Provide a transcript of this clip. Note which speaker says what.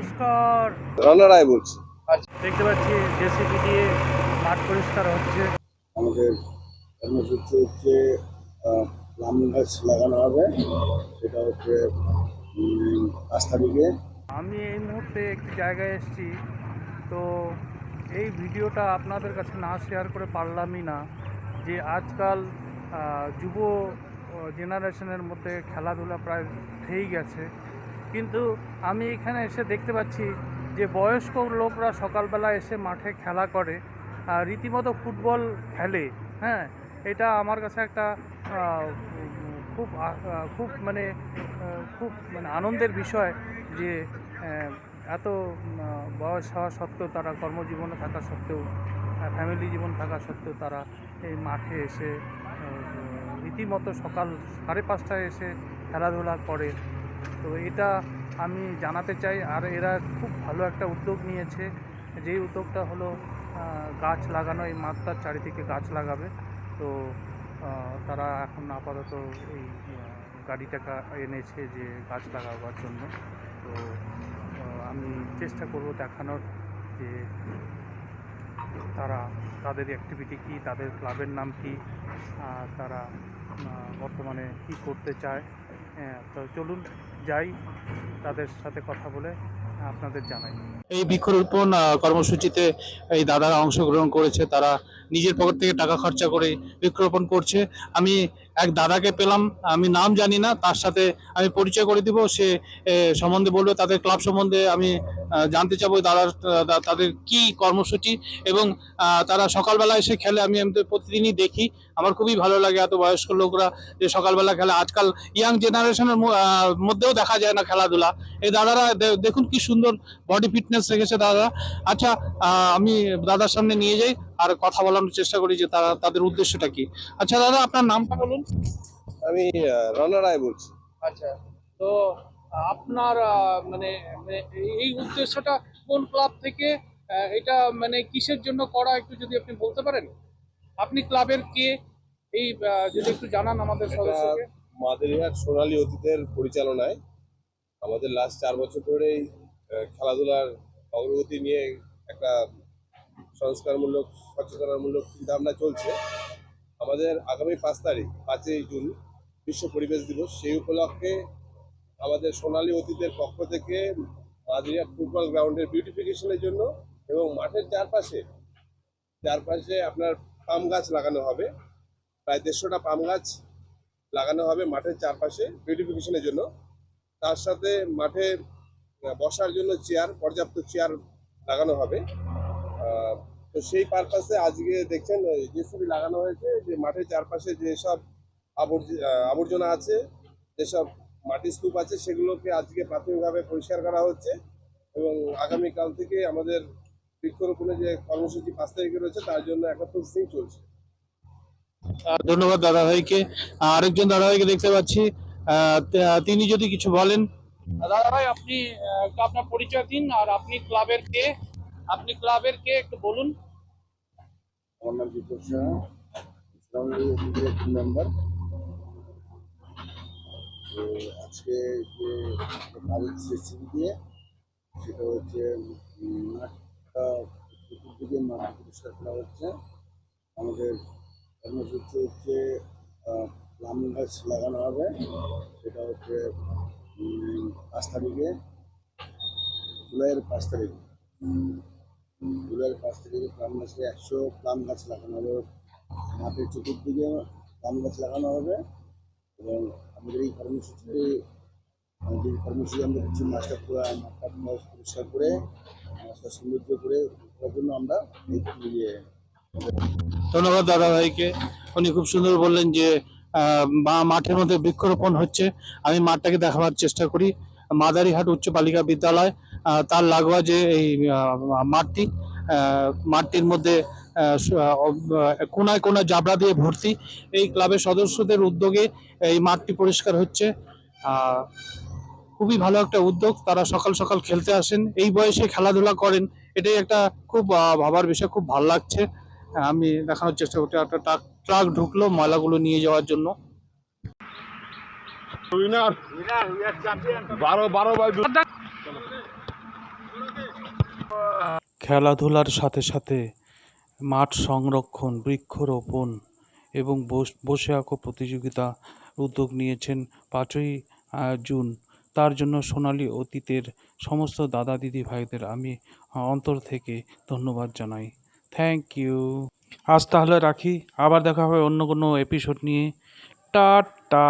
Speaker 1: নমস্কার।
Speaker 2: রানা রায় বলছি।
Speaker 1: আচ্ছা দেখতে পাচ্ছি জেসিবি দিয়ে মাঠ পরিষ্কার হচ্ছে।
Speaker 2: আমাদের কর্মসূচি হচ্ছে প্লাম গাছ লাগানো হবে। সেটা হচ্ছে পাঁচ তারিখে
Speaker 1: আমি এই মুহূর্তে একটি জায়গায় এসেছি। তো এই ভিডিওটা আপনাদের কাছে না শেয়ার করে পারলামই না যে আজকাল যুব জেনারেশনের মধ্যে খেলাধুলা প্রায় উঠেই গেছে। কিন্তু আমি এখানে এসে দেখতে পাচ্ছি যে বয়স্ক লোকরা সকালবেলা এসে মাঠে খেলা করে আর রীতিমতো ফুটবল খেলে হ্যাঁ? এটা আমার কাছে একটা খুব খুব মানে খুব মানে আনন্দের বিষয় যে এত বয়স হওয়া সত্ত্বেও তারা কর্মজীবনে থাকা সত্ত্বেও ফ্যামিলি জীবন থাকা সত্ত্বেও তারা এই মাঠে এসে রীতিমতো সকাল সাড়ে পাঁচটায় এসে খেলাধুলা করে। তো এটা আমি জানাতে চাই, আর এরা খুব ভালো একটা উদ্যোগ নিয়েছে। যেই উদ্যোগটা হলো গাছ লাগানো, এই মাঠটার চারিদিকে গাছ লাগাবে। তো তারা এখন আপাতত এই গাড়িটাকা এনেছে যে গাছ লাগাবার জন্য। তো আমি চেষ্টা করব দেখানোর যে তারা, তাদের অ্যাক্টিভিটি কী, তাদের ক্লাবের নাম কী তারা বর্তমানে কী করতে চায়। তো চলুন যাই, তাদের সাথে কথা বলে আপনাদের জানাই।
Speaker 3: এই বৃক্ষরোপণ কর্মসূচিতে এই দাদারা অংশগ্রহণ করেছে, তারা নিজের পকেট থেকে টাকা খরচা করে বৃক্ষরোপণ করছে। আমি এক দাদাকে পেলাম, আমি নাম জানি না, তার সাথে আমি পরিচয় করে দিব, সে সম্বন্ধে বলবে, তাদের ক্লাব সম্বন্ধে আমি জানতে চাবো দাদার তাদের কি কর্মসূচি এবং তারা সকালবেলা এসে খেলে, আমি প্রতিদিনই দেখি, আমার খুবই ভালো লাগে এত বয়স্ক লোকরা যে সকালবেলা খেলে, আজকাল ইয়াং জেনারেশনের মধ্যেও দেখা যায় না খেলাধুলা, এই দাদারা দেখুন কি সুন্দর বডি ফিটনেস রেখেছে দাদা আচ্ছা আমি দাদার সামনে নিয়ে যাই, আর কথা বলানোর চেষ্টা করি যে তারা, তাদের উদ্দেশ্যটা কি আচ্ছা দাদা, আপনার নামটা বলুন।
Speaker 2: আমি রানা রায় বলছি।
Speaker 3: আচ্ছা তো আপনার মানে এই উদ্দেশ্যটা কোন ক্লাব থেকে এটা মানে কিসের জন্য করা একটু যদি আপনি বলতে পারেন? আপনি ক্লাবের কে? এই যদি একটু জানান আমাদের সদস্যকে।
Speaker 2: মাদারিহাট সোনালী অতীতের পরিচালনায় আমাদের লাস্ট চার বছর ধরেই খেলাধুলার অগ্রগতি নিয়ে একটা সংস্কারমূলক সচেতনামূলক চিন্তাভাবনা চলছে। আমাদের আগামী পাঁচ তারিখ, পাঁচই জুন, বিশ্ব পরিবেশ দিবস। সেই উপলক্ষে আমাদের সোনালী অতীতের পক্ষ থেকে মাদারিহাট ফুটবল গ্রাউন্ডের বিউটিফিকেশনের জন্য এবং মাঠের চারপাশে চারপাশে আপনার পাম গাছ লাগানো হবে। প্রায় দেড়শোটা পাম গাছ লাগানো হবে মাঠের চারপাশে বিউটিফিকেশনের জন্য। তার সাথে মাঠে বসার জন্য চেয়ার পর্যাপ্ত চেয়ার লাগানো হবে। তো সেই পারপাসে আজকে দেখছেন জেসিবি লাগানো হয়েছে যে মাঠের চারপাশে যেসব আবর্জ- আবর্জনা আছে যেসব মাটির স্তূপ আছে সেগুলোকে আজকে প্রাথমিকভাবে পরিষ্কার করা হচ্ছে এবং আগামীকাল থেকে আমাদের বৃক্ষরোপণের যে কর্মসূচি পাঁচ তারিখে রয়েছে তার জন্য একটা প্রস্তুতি চলছে।
Speaker 3: ধন্যবাদ দাদা ভাইকে আরেকজন দাদা ভাইকে দেখতে পাচ্ছি। তিনি যদি কিছু বলেন। দাদা ভাই আপনি আপনার পরিচয় দিন আর আপনি ক্লাবের কে আপনি ক্লাবের কে একটু বলুন?
Speaker 2: তো আজকে দিয়ে, সেটা হচ্ছে করা হচ্ছে। আমাদের কর্মসূচি হচ্ছে প্লাম গাছ লাগানো হবে। সেটা হচ্ছে পাঁচ তারিখে, জুলাইয়ের পাঁচ তারিখে। জুলাইয়ের পাঁচ তারিখে প্লাম গাছে একশো প্লাম গাছ লাগানো হবে মাঠের চতুর্দিকে প্লাম গাছ লাগানো হবে এবং আমাদের এই কর্মসূচিটি আমাদের কর্মসূচি আমরা কিছু মাছটা পুরো মাঠটা পুরো পরিষ্কার করে মাছটা সমৃদ্ধ করে করার জন্য আমরা ইয়ে
Speaker 3: ধন্যবাদ দাদা ভাইকে। উনি খুব সুন্দর বললেন যে মাঠের মধ্যে বৃক্ষরোপণ হচ্ছে। আমি মাঠটাকে দেখাবার চেষ্টা করি। মাদারিহাট উচ্চ বালিকা বিদ্যালয় তার লাগোয়া যে এই মাঠটি মাঠটির মধ্যে কোনায় কোনায় জাবড়া দিয়ে ভর্তি এই ক্লাবের সদস্যদের উদ্যোগে এই মাঠটি পরিষ্কার হচ্ছে। খুবই ভালো একটা উদ্যোগ তারা সকাল সকাল খেলতে আসেন এই বয়সে খেলাধুলা করেন এটাই একটা খুব ভাবার বিষয় খুব ভালো লাগছে। আমি দেখানোর চেষ্টা করছি একটা ট্রাক ট্রাক ঢুকলো ময়লাগুলো নিয়ে যাওয়ার জন্য।
Speaker 4: বারো বারো বাই
Speaker 3: খেলাধুলার সাথে সাথে মাঠ সংরক্ষণ, বৃক্ষরোপণ এবং বস- আঁকো প্রতিযোগিতা উদ্যোগ নিয়েছেন পাঁচই জুন। তার জন্য সোনালি অতীতের সমস্ত দাদা দিদি ভাইদের আমি অন্তর থেকে ধন্যবাদ জানাই। থ্যাংক ইউ আজ তাহলে রাখি। আবার দেখা হবে অন্য কোনো এপিসোড নিয়ে। টাটা!